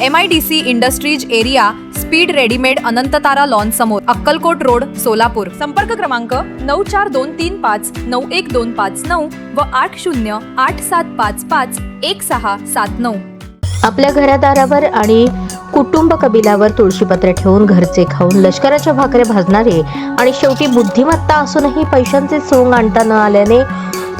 M I D C industries area speed readymade अनंततारा lawn समोर Akkalkot road Solapur. संपर्क क्रमांक नऊ चार दोन तीन पाच नऊ एक दोन पाच नऊ व आठ शून्य आठ सात पाच पाच एक सहा सात नऊ. आपल्या घरादारावर आणि कुटुंब कबिलावर तुळशीपत्र ठेवून घरचे खाऊन लष्कराच्या भाकऱ्या भाजणारे आणि शेवटी बुद्धिमत्ता असूनही पैशांचे सोंग आणता न आल्याने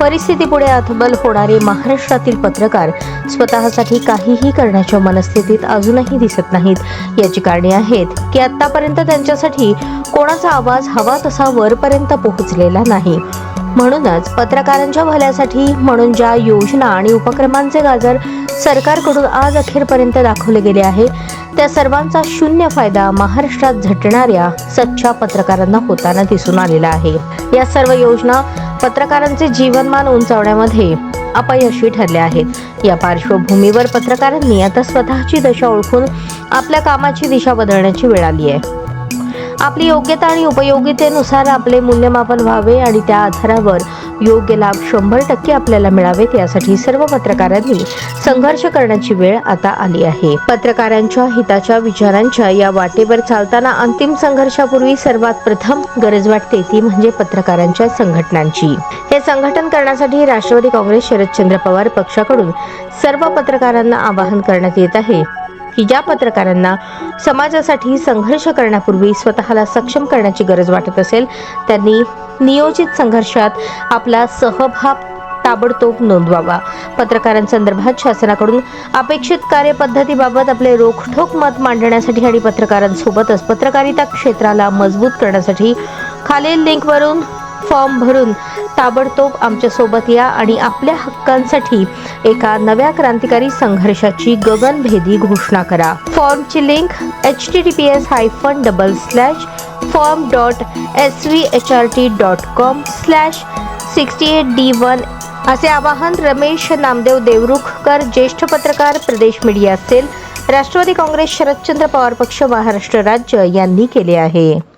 परिस्थितीपुढे अथबल होणारे महाराष्ट्रातील पत्रकार स्वतःसाठी काहीही करण्याच्या मनस्थितीत अजूनही दिसत नाहीत. याची कारणे आहेत की आतापर्यंत त्यांच्यासाठी कोणाचा आवाज हवा तसा वरपर्यंत पोहोचलेला नाही. म्हणूनच पत्रकारांच्या भल्यासाठी म्हणून ज्या योजना आणि उपक्रमांचे गाजर सरकारकडून आज अखेरपर्यंत दाखवले गेले आहे त्या सर्वांचा शून्य फायदा महाराष्ट्रात झटणाऱ्या सच्च्या पत्रकारांना होताना दिसून आलेला आहे. या सर्व योजना पत्रकारांचे जीवनमान उंचावण्यामध्ये अपयशी ठरल्या आहेत. या पार्श्वभूमीवर पत्रकारांनी आता स्वतःची दशा ओळखून आपल्या कामाची दिशा बदलण्याची वेळ आली आहे. आपली योग्यता आणि उपयोगितेनुसार आपले मूल्यमापन व्हावे आणि त्या आधारावर योग्य लाभ शंभर टक्के आपल्याला मिळावेत यासाठी सर्व पत्रकारांनी संघर्ष करण्याची वेळ आता आली आहे. पत्रकारांच्या हिताच्या विचारांच्या या वाटेवर चालताना अंतिम संघर्षापूर्वी सर्वात प्रथम गरज वाटते ती म्हणजे पत्रकारांच्या संघटनांची. हे संघटन करण्यासाठी राष्ट्रवादी काँग्रेस शरदचंद्र पवार पक्षाकडून सर्व पत्रकारांना आवाहन करण्यात येत आहे. की ज्या पत्रकारांना समाजासाठी संघर्ष करण्यापूर्वी स्वतःला सक्षम करण्याची गरज वाटत असेल त्यांनी नियोजित संघर्षात आपला सहभाग ताबडतोब नोंदवावा. पत्रकारांसंदर्भात शासनाकडून अपेक्षित कार्यपद्धतीबाबत आपले रोखठोक मत मांडण्यासाठी आणि पत्रकारांसोबतच पत्रकारिता क्षेत्राला मजबूत करण्यासाठी खालील लिंकवरून फॉर्म भरून ताबडतोब आमच्यासोबत या आणि आपल्या हक्कांसाठी एका नव्या क्रांतिकारी संघर्षाची गगनभेदी घोषणा करा. फॉर्मची link H T T P S hyphen double slash form dot S V H R T dot com slash sixty eight D one असे आवाहन रमेश नामदेव देवरुखकर ज्येष्ठ पत्रकार प्रदेश media cell Rashtrawadi Congress Sharadchandra Pawar पक्ष महाराष्ट्र राज्य यांनी केले आहे.